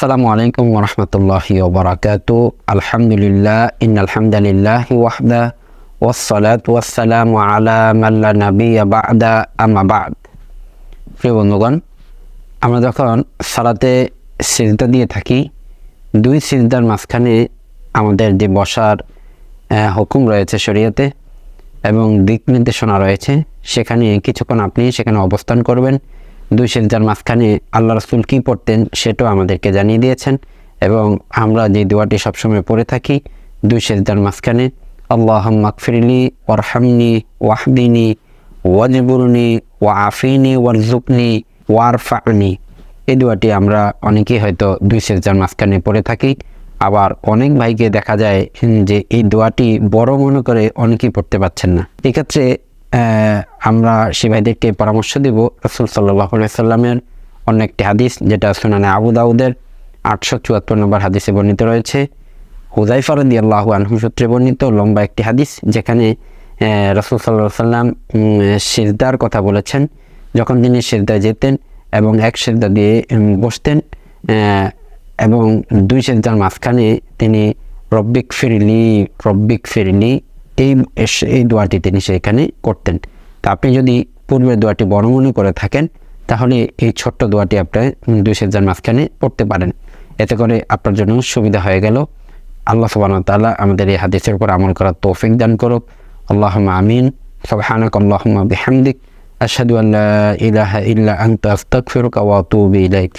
আসসালামু আলাইকুম ওরহমতুল্লাহি ওবরাকাত আলহামদুলিল্লাহ ইন আলহামদুলিল্লাহ ওয়াহদা, ওয়াসসালাত ওয়াসসালাম আলা মাল্লা নবী বাদা আমা বাদ। প্রিয় বন্ধুগণ, আমরা যখন সালাতে সিজদা দিয়ে থাকি, দুই সিজদার মাঝখানে আমাদের যে বসার হুকুম রয়েছে শরীয়তে এবং দিক নির্দেশনা রয়েছে, সেখানে কিছুক্ষণ আপনি সেখানে অবস্থান করবেন। দুই সিজদার মাঝখানে আল্লাহ রসুল কী পড়তেন সেটাও আমাদেরকে জানিয়ে দিয়েছেন এবং আমরা যে দোয়াটি সবসময় পড়ে থাকি দুই সিজদার মাঝখানে আল্লাহ মাকফিরলি ওরহামনি ওয়াহদিনী ওয়াজবুরনি ওয়া আফিনি ওয়ারজুকনি ওয়ারফানি। এই দোয়াটি আমরা অনেকেই হয়তো দুই সেজদার মাঝখানে পড়ে থাকি। আবার অনেক ভাইকে দেখা যায় যে এই দোয়াটি বড় মনে করে অনেকেই পড়তে পারছেন না। এক্ষেত্রে আমরা সে ভাইদেরকে পরামর্শ দেব। রসুল সাল্লাহ সাল্লামের অন্য একটি হাদিস, যেটা সুনানে আবু দাউদের আটশো চুয়াত্তর নম্বর হাদিসে বর্ণিত রয়েছে। হুজাইফা রদি আল্লাহ আনহু সূত্রে বর্ণিত লম্বা একটি হাদিস, যেখানে রসুল সাল্লাহ সাল্লাম সিজদার কথা বলেছেন। যখন তিনি সিজদায় যেতেন এবং এক সিজদা দিয়ে বসতেন এবং দুই সিজদার মাঝখানে তিনি রব্বিক ফিরলি রব্বিক ফিরলি এই এই দোয়াটি তিনি সেখানে করতেন। তা আপনি যদি পূর্বের দোয়াটি বড় মনে করে থাকেন তাহলে এই ছোট্ট দোয়াটি আপনি উম, দুই সিজদার মাঝখানে পড়তে পারেন। এতে করে আপনার জন্য সুবিধা হয়ে গেল। আল্লাহ সুবাহ তাআলা আমাদের এই হাদিসের উপর আমল করার তৌফিক দান করুক। আল্লাহ আমিন। সুবহানাক আল্লাহুম্মা বিহামদিক। আশহাদু আল্লা ইলাহা ইল্লা আনতা আস্তাগফিরুকা ওয়া আতুবু ইলাইক।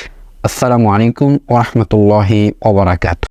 আসসালামু আলাইকুম ওয়া রাহমাতুল্লাহি ওয়া বারাকাতুহু।